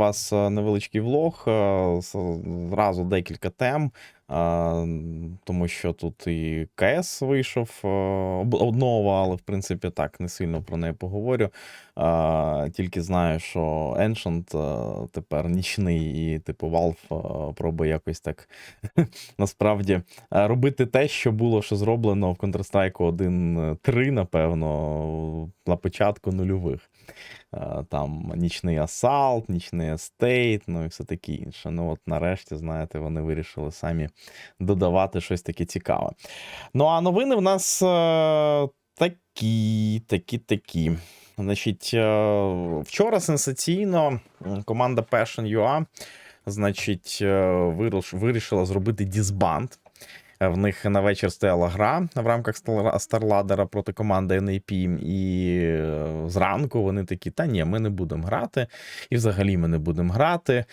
вас е, невеличкий влог, е, зразу декілька тем, е, тому що тут і КС вийшов обнова, але в принципі так не сильно про неї поговорю. Тільки знаю, що Ancient тепер нічний, і типу Valve пробує якось так насправді робити те, що було ще зроблено в Counter-Strike 1.3, напевно, на початку нульових. Е, Там нічний асалт, нічний естейт, ну і все таке інше. Ну, от нарешті, знаєте, вони вирішили самі додавати щось таке цікаве. Ну, а новини в нас е, такі, такі, такі. Значить, е, вчора сенсаційно команда Passion.ua значить, вирішила зробити дізбанд. В них на вечір стояла гра в рамках Стар- Старладера проти команди NAP, і е, зранку вони такі: та ні, ми не будемо грати, і взагалі ми не будемо грати.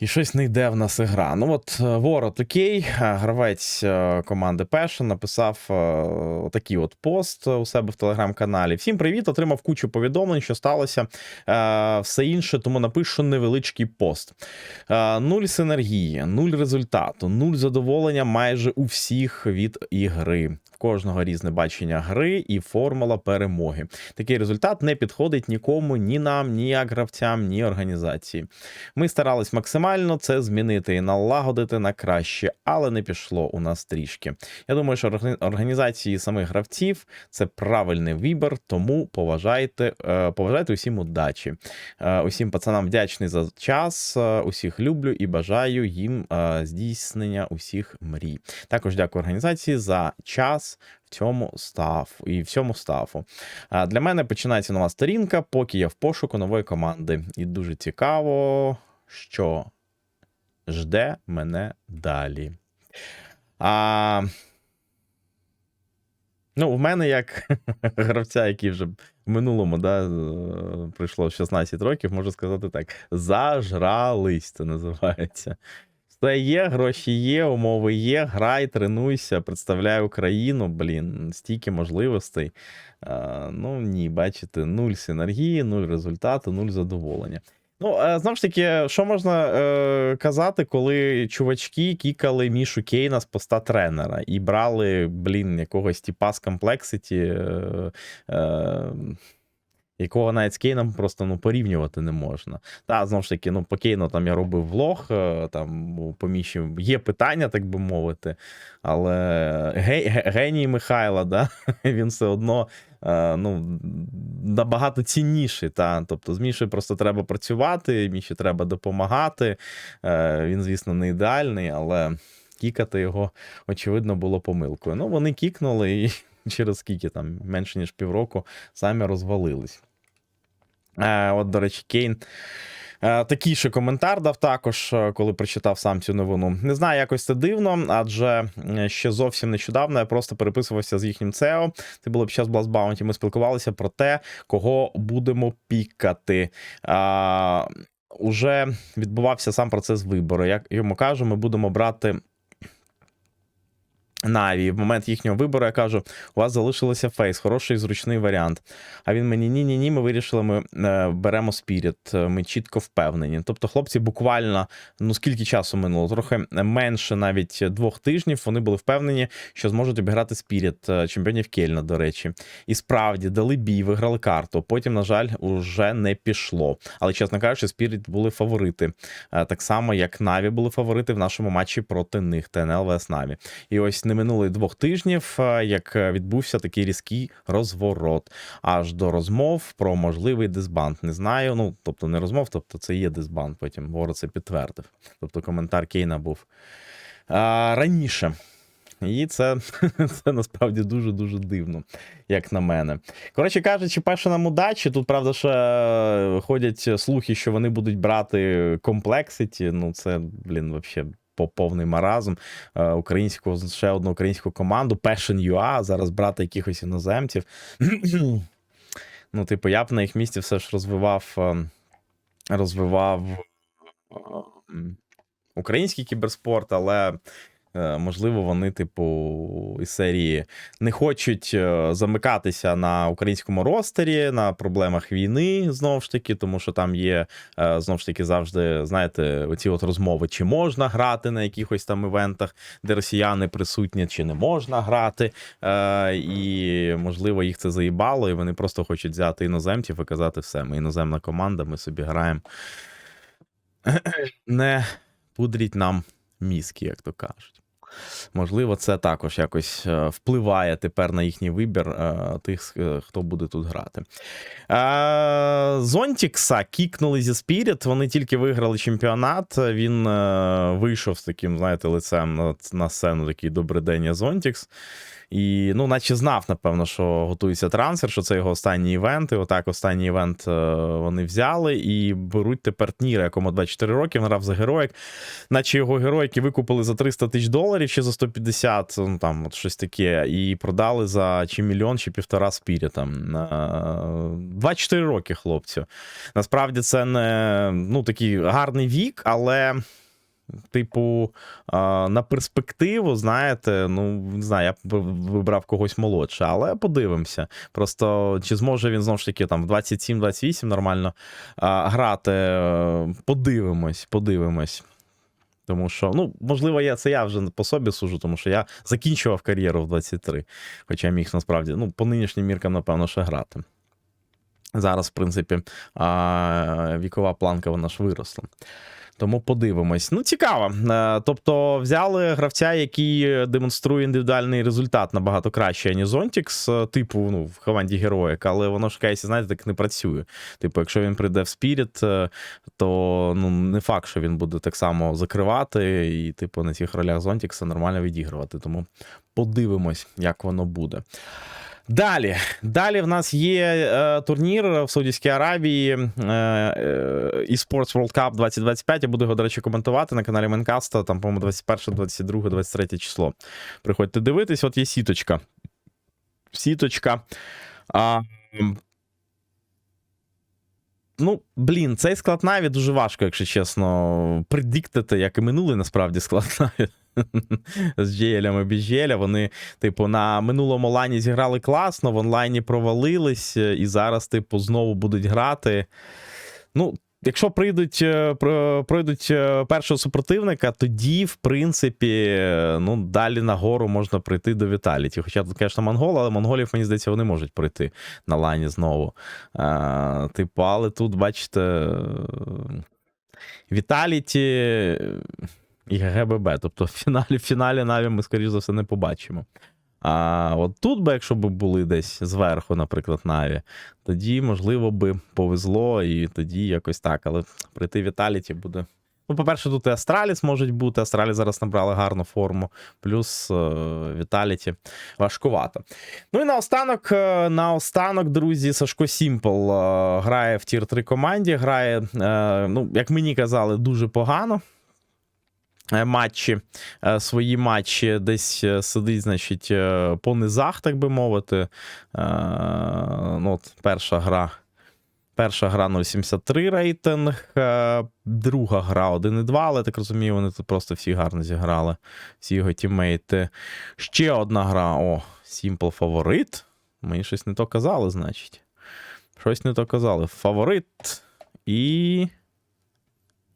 І щось не йде в нас ігра. Ну от Ворот окей, е, гравець е, команди Passion написав е, отакий от пост у себе в телеграм-каналі. Всім привіт! Отримав кучу повідомлень, що сталося. Все інше, тому напишу невеличкий пост. Нуль синергії, нуль результату, нуль задоволення майже у всіх від ігри. В кожного різне бачення гри і формула перемоги. Такий результат не підходить нікому, ні нам, ні як гравцям, ні організації. Ми старались максимально це змінити і налагодити на краще, але не пішло у нас трішки. Я думаю, що органі- організації самих гравців це правильний вибір, тому поважайте, е, поважайте усім удачі. Е, Усім пацанам вдячний за час, е, усіх люблю і бажаю їм здійснення усіх мрій. Також дякую організації за час. Цьому стафу і всьому стафу. Для мене починається нова сторінка, поки я в пошуку нової команди. І дуже цікаво, що жде мене далі. А... Ну, в мене як гравця, який вже в минулому да, е, прийшло 16 років, можу сказати так: зажрались, це називається. Все є, гроші є, умови є, грай, тренуйся, представляй Україну, блін, стільки можливостей. А, ну ні, бачите, нуль синергії, нуль результату, нуль задоволення. Ну, е, знову ж таки, що можна е, казати, коли чувачки кікали Мішу Кейна з поста тренера і брали, блін, якогось типа з комплекситі, е, е, якого навіть з Кейном просто ну, порівнювати не можна. Та, знову ж таки, ну, по Кейну там я робив влог, е, там у поміщі є питання, так би мовити, але ге- ге- геній Михайла, да, він все одно е, ну, набагато цінніший. Та? Тобто з Мішою просто треба працювати, Міші треба допомагати. Е, Він, звісно, не ідеальний, але кікати його, очевидно, було помилкою. Ну, вони кікнули і через скільки там, менше ніж півроку, самі розвалились. Е, От, до речі, Кейн. Е, Такий ще коментар дав також, е, коли прочитав сам цю новину. Не знаю, якось це дивно, адже ще зовсім нещодавно я просто переписувався з їхнім СЕО. Це було під час Blast Bounty. Ми спілкувалися про те, кого будемо пікати. А, Уже відбувався сам процес вибору. Як йому кажу, ми будемо брати. Наві, в момент їхнього вибору я кажу: у вас залишилося фейс, хороший зручний варіант. А він мені ні, ні, ні. Ми вирішили, ми е, беремо спіріт. Ми чітко впевнені. Тобто, хлопці буквально ну скільки часу минуло? Трохи менше навіть двох тижнів. Вони були впевнені, що зможуть обіграти спіріт е, чемпіонів Кельна, до речі. І справді дали бій, виграли карту. Потім, на жаль, уже не пішло. Але чесно кажучи, спіріт були фаворити. Е, Так само, як Наві були фаворити в нашому матчі проти них. ТНЛ ВС Наві. І ось не минуло й двох тижнів, як е, відбувся такий різкий розворот, аж до розмов про можливий дисбанд. Не знаю. Ну тобто не розмов, тобто це є дисбанд. Потім Воро це підтвердив. Тобто коментар Кейна був а, раніше. І це, це насправді дуже дуже дивно, як на мене. Коротше кажучи, перше нам удачі. Тут, правда, ще е, ходять слухи, що вони будуть брати комплекситі. Ну, це, блін, взагалі по повний маразм українську українського ще одну українську команду Passion.ua, зараз брати якихось іноземців. ну, типу, я б на їх місці все ж розвивав, е, розвивав е, український кіберспорт, але Е, Можливо, вони, типу, із серії не хочуть е, замикатися на українському ростері, на проблемах війни знову ж таки, тому що там є е, знову ж таки завжди, знаєте, оці от розмови, чи можна грати на якихось там івентах, де росіяни присутні, чи не можна грати. Е, І можливо їх це заїбало, і вони просто хочуть взяти іноземців і казати все. Ми іноземна команда, ми собі граємо. Не пудріть нам мізки, як то кажуть. Можливо, це також якось е, впливає тепер на їхній вибір е, тих, е, хто буде тут грати. Зонтікса кікнули зі Спіріт. Вони тільки виграли чемпіонат. Він вийшов з таким, знаєте, лицем на сцену такий добрий день, я Зонтікс. І, ну, наче знав, напевно, що готується трансфер, що це його останній івент. І отак останній івент е, вони взяли і беруть тепер Тніра, якому 24 роки, він грав за героїк. Наче його героїки викупили за 300 тисяч доларів чи за 150, ну там от щось таке, і продали за чи мільйон, чи півтора спірітом. Е, 24 роки, хлопцю. Насправді це не ну, такий гарний вік, але. Типу, на перспективу, знаєте, ну не знаю, я б вибрав когось молодше, але подивимося. Просто чи зможе він знову ж таки там в 27-28 нормально грати. е, Подивимось, подивимось. Тому що, ну, можливо, я це я вже по собі сужу, тому що я закінчував кар'єру в 23, хоча міг насправді, ну, по нинішнім міркам, напевно, ще грати. Зараз, в принципі, вікова планка вона ж виросла. Тому подивимось. Ну, цікаво. Е, Тобто, взяли гравця, який демонструє індивідуальний результат набагато краще, ніж Зонтікс, е, типу, ну, в команді героїк, але воно ж кейсі, знаєте, так не працює. Типу, якщо він прийде в Спіріт, е, то ну, не факт, що він буде так само закривати і, типу, на цих ролях Зонтікса нормально відігрувати. Тому подивимось, як воно буде. Далі, далі в нас є е, турнір в Саудівській Аравії е, е, World Cup 2025. Я буду його, до речі, коментувати на каналі Менкаста. Там, по-моєму, 21, 22, 23 число. Приходьте дивитись, от є сіточка. Сіточка. А, Ну, блін, цей склад Наві дуже важко, якщо чесно, предіктити, як і минулий насправді склад Наві. З GL і без Вони, типу, на минулому лайні зіграли класно, в онлайні провалились, і зараз, типу, знову будуть грати. Ну, якщо прийдуть, е, пройдуть е, першого супротивника, тоді, в принципі, ну, далі нагору можна прийти до Віталіті. Хоча тут, звісно, монгол, але монголів, мені здається, вони можуть прийти на лайні знову. А, типу, але тут, бачите, Віталіті і ГГББ. Тобто в фіналі, в фіналі Наві ми, скоріш за все, не побачимо. А от тут би, якщо б були десь зверху, наприклад, Наві, тоді, можливо, би повезло, і тоді якось так. Але прийти Віталіті буде. Ну, по-перше, тут і Астраліс можуть бути. Астраліс зараз набрали гарну форму, плюс е, Віталіті важкувато. Ну і наостанок, е, наостанок, друзі, Сашко Сімпл е, грає в тір 3 команді. Грає, ну, як мені казали, дуже погано. Е, Матчі, е, свої матчі десь е, сидить, значить, по низах, так би мовити. Ну, от перша гра. Перша гра 0,73 рейтинг, друга гра 1,2, але так розумію, вони тут просто всі гарно зіграли, всі його тіммейти. Ще одна гра. О, Simple фаворит. Мені щось не то казали, значить. Щось не то казали. Фаворит і.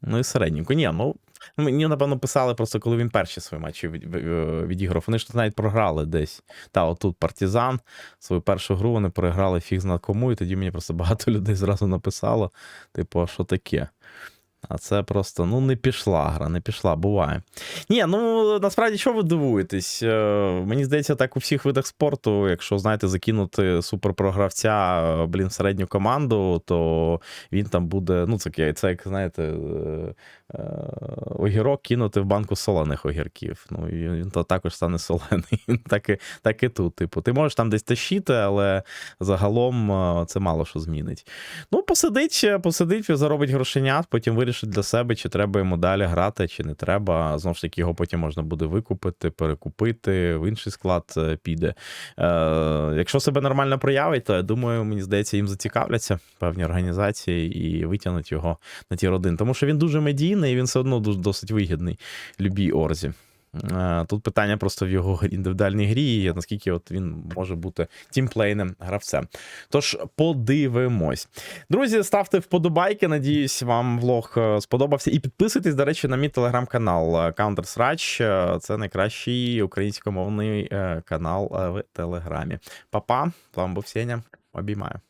Ну і середненько. Ні, ну. Мені, напевно, писали просто, коли він перші свої матчі від- від- відіграв. Вони ж навіть програли десь. Та, отут партизан. Свою першу гру вони програли фіг зна кому, і тоді мені просто багато людей зразу написало: типу, а що таке? А це просто ну не пішла гра, не пішла, буває. Ні, ну насправді що ви дивуєтесь? Е, Мені здається, так у всіх видах спорту, якщо знаєте, закинути суперпрогравця, блін, в середню команду, то він там буде. Ну, це, це як знаєте, е, огірок кинути в банку солених огірків. Ну, і він то також стане солений. так, і, так і тут. Типу, ти можеш там десь тащити, але загалом е, це мало що змінить. Ну, посидить, посидить, заробить грошенят, потім вирішить для себе, чи треба йому далі грати, чи не треба. Знову ж таки, його потім можна буде викупити, перекупити, в інший склад е, піде. Е, якщо себе нормально проявить, то я думаю, мені здається, їм зацікавляться певні організації і витягнуть його на ті родини. Тому що він дуже медійний і він все одно досить вигідний любій орзі. Тут питання просто в його індивідуальній грі, і наскільки от він може бути тімплейним гравцем. Тож подивимось. Друзі, ставте вподобайки. Надіюсь, вам влог е, сподобався. І підписуйтесь, до речі, на мій телеграм-канал е, Counter Srach. Е, Це найкращий українськомовний канал в Телеграмі. Па-па, з був Сеня. Обіймаю.